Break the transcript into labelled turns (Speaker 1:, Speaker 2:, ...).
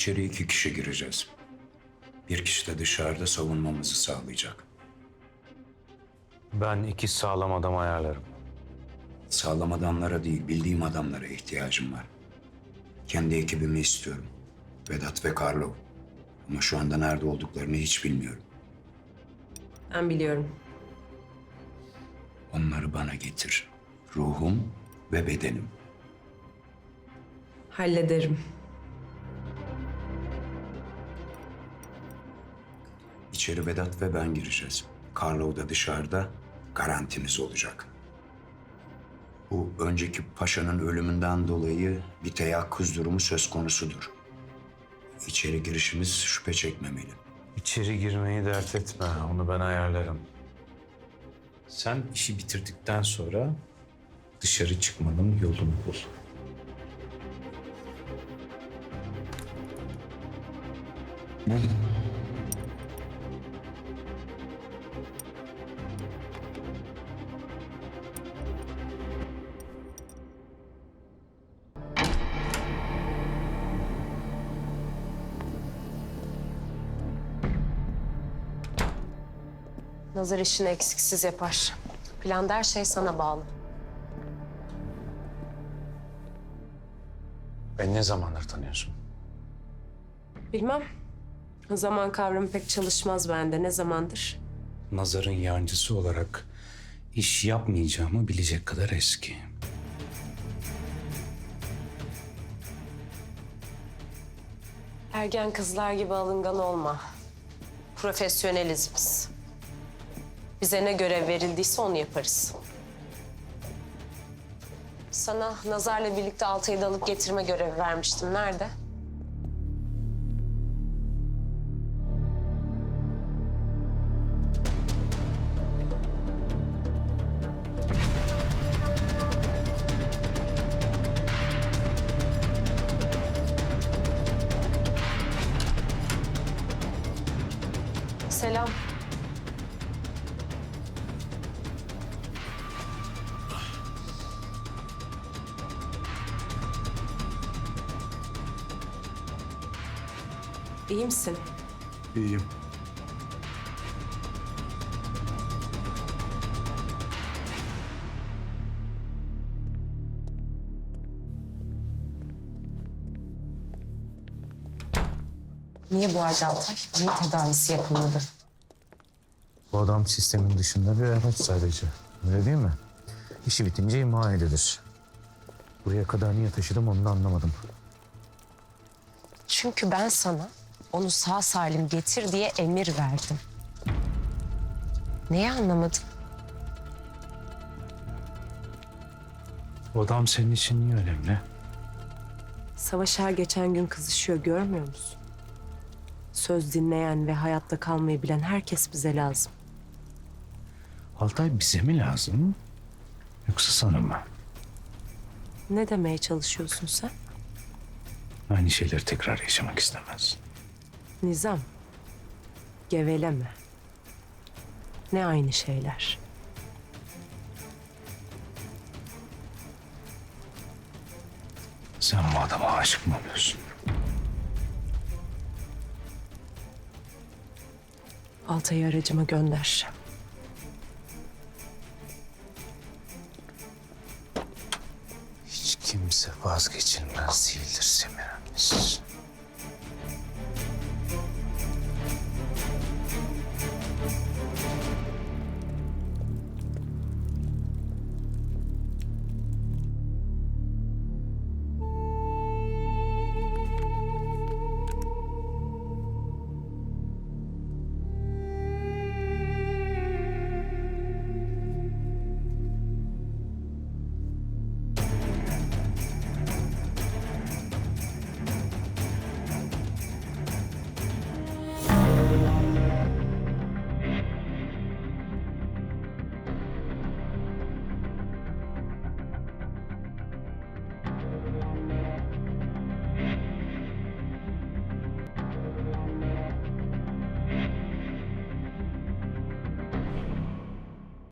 Speaker 1: İçeri iki kişi gireceğiz. Bir kişi de dışarıda savunmamızı sağlayacak.
Speaker 2: Ben iki sağlam adam ayarlarım.
Speaker 1: Sağlam adamlara değil, bildiğim adamlara ihtiyacım var. Kendi ekibimi istiyorum. Vedat ve Karlov. Ama şu anda nerede olduklarını hiç bilmiyorum.
Speaker 3: Ben biliyorum.
Speaker 1: Onları bana getir. Ruhum ve bedenim.
Speaker 3: Hallederim.
Speaker 1: İçeri Vedat ve ben gireceğiz. Karlov da dışarıda garantimiz olacak. Bu önceki paşanın ölümünden dolayı bir teyakkuz durumu söz konusudur. İçeri girişimiz şüphe çekmemeli.
Speaker 2: İçeri girmeyi dert etme. Onu ben ayarlarım. Sen işi bitirdikten sonra dışarı çıkmanın yolunu bul.
Speaker 3: Nazar işini eksiksiz yapar. Planda her şey sana bağlı.
Speaker 2: Beni ne zamandır tanıyorsun?
Speaker 3: Bilmem. Zaman kavramı pek çalışmaz bende. Ne zamandır?
Speaker 2: Nazar'ın yancısı olarak iş yapmayacağımı bilecek kadar eski.
Speaker 3: Ergen kızlar gibi alıngan olma. Profesyoneliz biz. Bize ne görev verildiyse onu yaparız. Sana Nazar'la birlikte Altay'ı da alıp getirme görevi vermiştim. Nerede? Selam. İyi misin?
Speaker 2: İyiyim.
Speaker 3: Niye bu Altay? Niye tedavisi yapılmadı?
Speaker 2: Bu adam sistemin dışında bir araç sadece. Öyle değil mi? İşi bitince imha edilir. Buraya kadar niye taşıdım onu da anlamadım.
Speaker 3: Çünkü ben sana onu sağ salim getir diye emir verdim. Neyi anlamadın?
Speaker 2: Bu adam senin için niye önemli?
Speaker 3: Savaş her geçen gün kızışıyor görmüyor musun? Söz dinleyen ve hayatta kalmayı bilen herkes bize lazım.
Speaker 2: Altay bize mi lazım? Yoksa sana mı?
Speaker 3: Ne demeye çalışıyorsun sen?
Speaker 2: Aynı şeyleri tekrar yaşamak istemez.
Speaker 3: Nizam, geveleme. Ne aynı şeyler.
Speaker 2: Sen bu adama aşık mı oluyorsun?
Speaker 3: Altay'ı aracıma gönder.
Speaker 2: Hiç kimse vazgeçilmez değildir Semiramis.